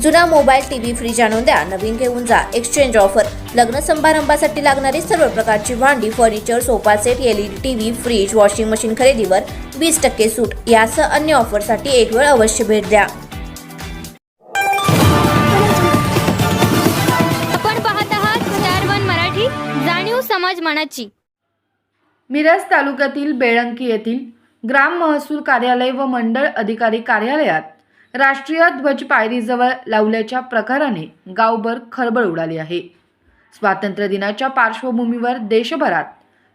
जुना mobile TV fridge आणून द्या. नवीन घेऊन जा. एक्सचेंज ऑफर लग्न समारंभासाठी लागणारी सर्व प्रकारची भांडी furniture sofa set LED TV fridge washing machine खरेदीवर वीस टक्के सूट. यासह अन्य ऑफरसाठी एक वेळ अवश्य भेट द्या. आपण पाहत आहात स्टार वन मराठी जाणीव समाज मनाची. मिरज तालुक्यातील बेळंकी येथील ग्राम महसूल कार्यालय व मंडळ अधिकारी कार्यालयात राष्ट्रीय ध्वज पायरीजवळ लावल्याच्या प्रकाराने गावभर खळबळ उडाली आहे. स्वातंत्र्य दिनाच्या पार्श्वभूमीवर देशभरात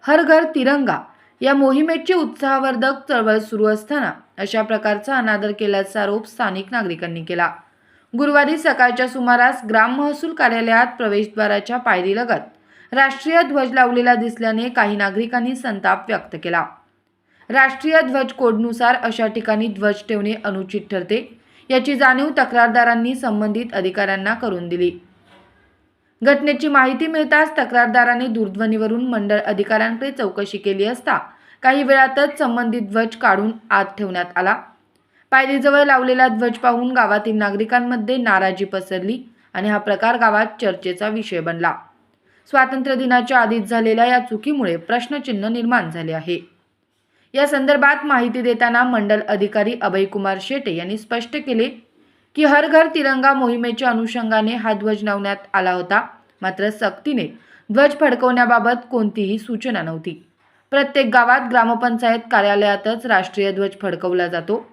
हर घर तिरंगा या मोहिमेची उत्साहवर्धक चळवळ सुरू असताना अशा प्रकारचा अनादर केल्याचा आरोप स्थानिक नागरिकांनी केला. गुरुवारी सकाळच्या सुमारास ग्राम महसूल कार्यालयात प्रवेशद्वाराच्या पायरीलगत राष्ट्रीय ध्वज लावलेला दिसल्याने काही नागरिकांनी संताप व्यक्त केला. राष्ट्रीय ध्वज कोडनुसार अशा ठिकाणी ध्वज ठेवणे अनुचित ठरते. याची जाणीव तक्रारदारांनी संबंधित अधिकाऱ्यांना करून दिली. घटनेची माहिती मिळताच तक्रारदाराने दूरध्वनीवरून मंडळ अधिकाऱ्यांकडे चौकशी केली असता काही वेळातच संबंधित ध्वज काढून आत ठेवण्यात आला. पायरीजवळ लावलेला ध्वज पाहून गावातील नागरिकांमध्ये नाराजी पसरली आणि हा प्रकार गावात चर्चेचा विषय बनला. स्वातंत्र्य दिनाच्या आधीच झालेल्या या चुकीमुळे प्रश्नचिन्ह निर्माण झाले आहे. या संदर्भात माहिती देताना मंडल अधिकारी अभयकुमार शेटे यांनी स्पष्ट केले की हर घर तिरंगा मोहिमेच्या अनुषंगाने हा ध्वज लावण्यात आला होता. मात्र सक्तीने ध्वज फडकवण्याबाबत कोणतीही सूचना नव्हती. प्रत्येक गावात ग्रामपंचायत कार्यालयातच राष्ट्रीय ध्वज फडकवला जातो.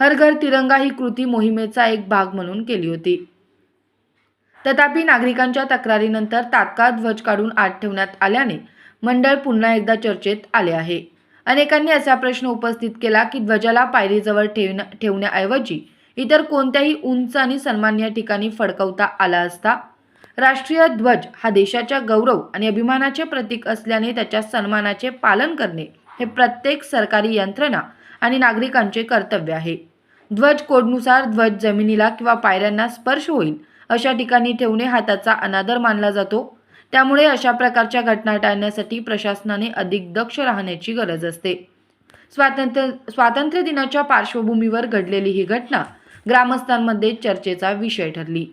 हर घर तिरंगा ही कृती मोहिमेचा एक भाग म्हणून केली होती. तथापि नागरिकांच्या तक्रारीनंतर तात्काळ ध्वज काढून आत ठेवण्यात आल्याने मंडळ पुन्हा एकदा चर्चेत आले आहे. अनेकांनी असा प्रश्न उपस्थित केला की ध्वजाला पायरीजवळ ठेवण्या ठेवण्याऐवजी इतर कोणत्याही उंच आणि सन्मान्य ठिकाणी फडकवता आला असता. राष्ट्रीय ध्वज हा देशाच्या गौरव आणि अभिमानाचे प्रतीक असल्याने त्याच्या सन्मानाचे पालन करणे हे प्रत्येक सरकारी यंत्रणा आणि नागरिकांचे कर्तव्य आहे. ध्वज कोडनुसार ध्वज जमिनीला किंवा पायऱ्यांना स्पर्श होईल अशा ठिकाणी ठेवणे हा त्याचा अनादर मानला जातो. त्यामुळे अशा प्रकारच्या घटना टाळण्यासाठी प्रशासनाने अधिक दक्ष राहण्याची गरज असते. स्वातंत्र्य स्वातंत्र्य दिनाच्या पार्श्वभूमीवर घडलेली ही घटना ग्रामस्थांमध्ये चर्चेचा विषय ठरली.